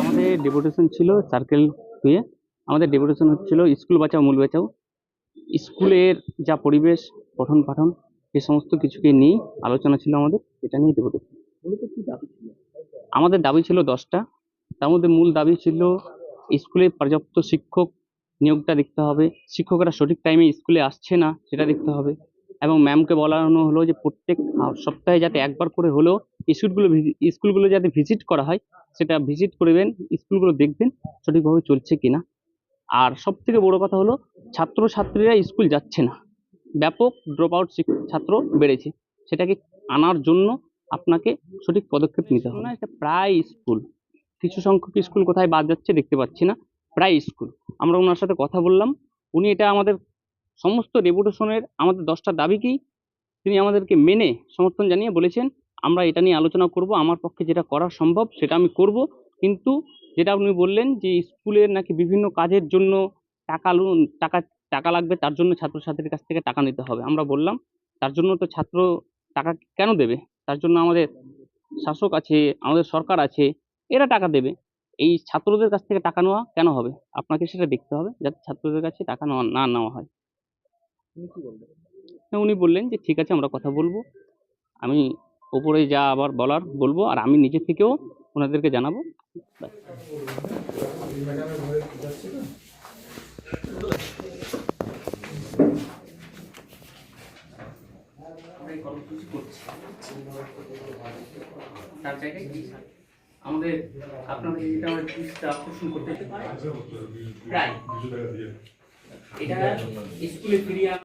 আমাদের ডেপুটেশন ছিল সার্কেল হয়ে আমাদের ডেপুটেশন হচ্ছিল স্কুল বাঁচাও, মূল বাঁচাও। স্কুলের যা পরিবেশ পঠন পাঠন এ সমস্ত কিছুকে নিয়ে আলোচনা ছিল আমাদের এটা নিয়ে ডেপুটেশন আমাদের দাবি ছিল দশটা। তার মধ্যে মূল দাবি ছিল স্কুলে পর্যাপ্ত শিক্ষক নিয়োগটা দেখতে হবে। শিক্ষকরা সঠিক টাইমে স্কুলে আসছে না সেটা দেখতে হবে। এবং ম্যামকে বলানো হলো যে প্রত্যেক সপ্তাহে যাতে একবার করে হলেও স্কুলগুলো স্কুলগুলো যাতে ভিজিট করা হয় সেটা ভিজিট করবেন স্কুলগুলো দেখবেন সঠিকভাবে চলছে কিনা। আর সব থেকে বড় কথা হলো ছাত্রছাত্রীরা স্কুল যাচ্ছে না। ব্যাপক ড্রপ আউট ছাত্র বেড়েছে। সেটাকে আনার জন্য আপনাকে সঠিক পদক্ষেপ নিতে হবে। না, এটা প্রায় স্কুল। কিছু সংখ্যক স্কুল কোথায় বাদ যাচ্ছে দেখতে পাচ্ছি না। প্রায় স্কুল। আমরা ওনার সাথে কথা বললাম। উনি এটা আমাদের সমস্ত ডেপুটেশনের আমাদের দশটা দাবিকেই তিনি আমাদেরকে মেনে সমর্থন জানিয়ে বলেছেন, আমরা এটা নিয়ে আলোচনা করব। আমার পক্ষে যেটা করা সম্ভব সেটা আমি করব। কিন্তু যেটা আপনি বললেন যে, স্কুলের নাকি বিভিন্ন কাজের জন্য টাকা টাকা টাকা লাগবে তার জন্য ছাত্রছাত্রীর কাছ থেকে টাকা নিতে হবে। আমরা বললাম তার জন্য তো ছাত্র টাকা কেন দেবে? তার জন্য আমাদের শাসক আছে আমাদের সরকার আছে এরা টাকা দেবে। এই ছাত্রদের কাছ থেকে টাকা নেওয়া কেন হবে? আপনাকে সেটা দেখতে হবে যাতে ছাত্রদের কাছে টাকা নেওয়া না নেওয়া হয়। হ্যাঁ, উনি বললেন যে ঠিক আছে আমরা কথা বলব। আমি ওপরে যা আবার বলার বলব আর আমি নিজে থেকেও ওনাদেরকে জানাব। তার জায়গায় কি? আমাদের আপনাদের এটা আমরা দৃষ্টিটা আকর্ষণ করতে প্রায়। এটা স্কুলে ফিরিয়ে